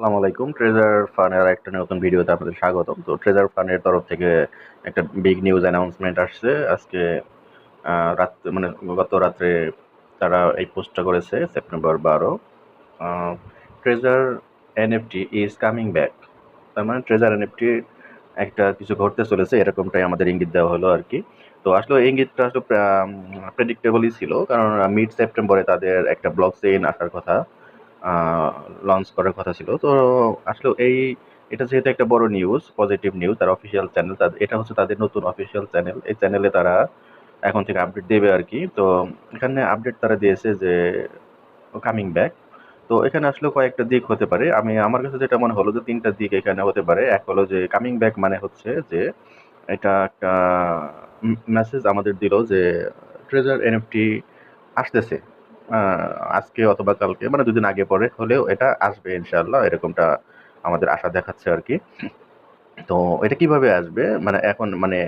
আসসালামু আলাইকুম। ট্রেজার ফানের একটা নতুন ভিডিওতে আপনাদের স্বাগতম। তো ট্রেজার ফানের তরফ থেকে একটা বিগ নিউজ অ্যানাউন্সমেন্ট আসছে। আজকে রাত মানে গত রাত্রে তারা এই পোস্টটা করেছে, সেপ্টেম্বর বারো। Treasure NFT is coming back তার মানে ট্রেজার এনএফটি একটা কিছু ঘটতে চলেছে, এরকমটাই আমাদের ইঙ্গিত দেওয়া হলো আর কি। তো আসলে ইঙ্গিতটা আসলে প্রেডিক্টেবলই ছিল। কারণ মিড সেপ্টেম্বরে তাদের একটা ব্লক চেইন আসার কথা। লঞ্চ করার কথা ছিল। তো আসলে এই, এটা যেহেতু একটা বড় নিউজ পজিটিভ নিউজ তার অফিসিয়াল চ্যানেল এটা হচ্ছে তাদের নতুন অফিসিয়াল চ্যানেল এই চ্যানেলে তারা এখন থেকে আপডেট দেবে আর কি। তো এখানে আপডেট তারা দিয়েছে যে কামিং ব্যাক তো এখানে আসলে কয়েকটা দিক হতে পারে। আমি, আমার কাছে যেটা মনে হলো যে তিনটা দিক এখানে হতে পারে। এক হলো যে কামিং ব্যাক মানে হচ্ছে যে, এটা একটা মেসেজ আমাদের দিল যে ট্রেজার এনএফটি আসতেছে। আজকে অথবা কালকে মানে দুদিন আগে পরে হলেও এটা আসবে ইনশাল্লাহ এরকমটা আমাদের আশা দেখাচ্ছে আর কি। তো এটা কীভাবে আসবে? মানে এখন মানে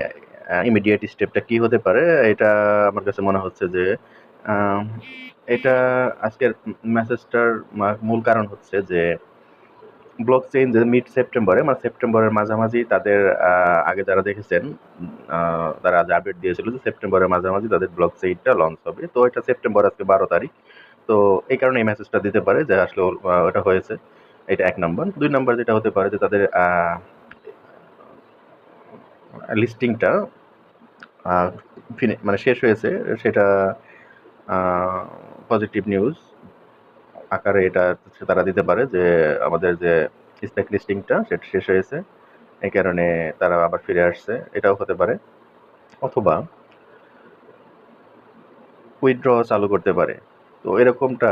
ইমিডিয়েট স্টেপটা কি হতে পারে? এটা আমার কাছে মনে হচ্ছে যে এটা আজকের মেসেজটার মূল কারণ হচ্ছে যে ব্লক চেইন যে মিড সেপ্টেম্বরে মানে সেপ্টেম্বরের মাঝামাঝি তাদের আগে যারা দেখেছেন তারা আজ আপডেট দিয়েছিল যে সেপ্টেম্বরের মাঝামাঝি তাদের ব্লক চেইনটা লঞ্চ হবে। তো এটা সেপ্টেম্বর আজকে বারো তারিখ। তো এই কারণে এই মেসেজটা দিতে পারে যে আসলে ওটা হয়েছে। এটা এক নম্বর দুই নম্বর যেটা হতে পারে যে তাদের লিস্টিংটা মানে শেষ হয়েছে। সেটা পজিটিভ নিউজ আকারে এটা হচ্ছে তারা দিতে পারে যে আমাদের যে স্পেক লিস্টিংটা সেটা শেষ হয়েছে। এই কারণে তারা আবার ফিরে আসছে। এটাও হতে পারে। অথবা উইথড্র চালু করতে পারে। তো এরকমটা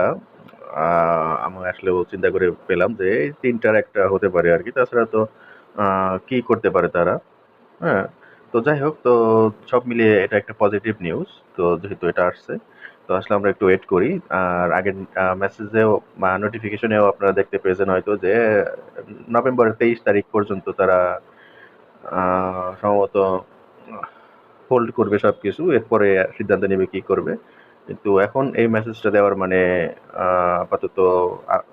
আমি আসলে চিন্তা করে পেলাম যে এই তিনটার একটা হতে পারে আর কি। তাছাড়া তো কি করতে পারে তারা? হ্যাঁ তো যাই হোক, তো সব মিলিয়ে এটা একটা পজিটিভ নিউজ তো যেহেতু এটা আসছে তো আসলে আমরা একটু ওয়েট করি। আর আগের মেসেজেও বা নোটিফিকেশনেও আপনারা দেখতে পেয়েছেন হয়তো যে নভেম্বরের তেইশ তারিখ পর্যন্ত তারা সম্ভবত হোল্ড করবে সব কিছু এরপরে সিদ্ধান্ত নেবে কি করবে। কিন্তু এখন এই মেসেজটা দেওয়ার মানে আপাতত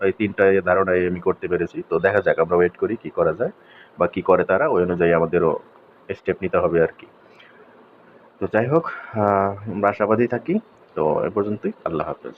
এই তিনটা ধারণাই আমি করতে পেরেছি। তো দেখা যাক আমরা ওয়েট করি কি করা যায় বা কি করে তারা। ওই অনুযায়ী আমাদেরও স্টেপ নিতে হবে আর কি। তো যাই হোক আমরা আশাবাদী থাকি। তো এ পর্যন্তই আল্লাহ হাফেজ।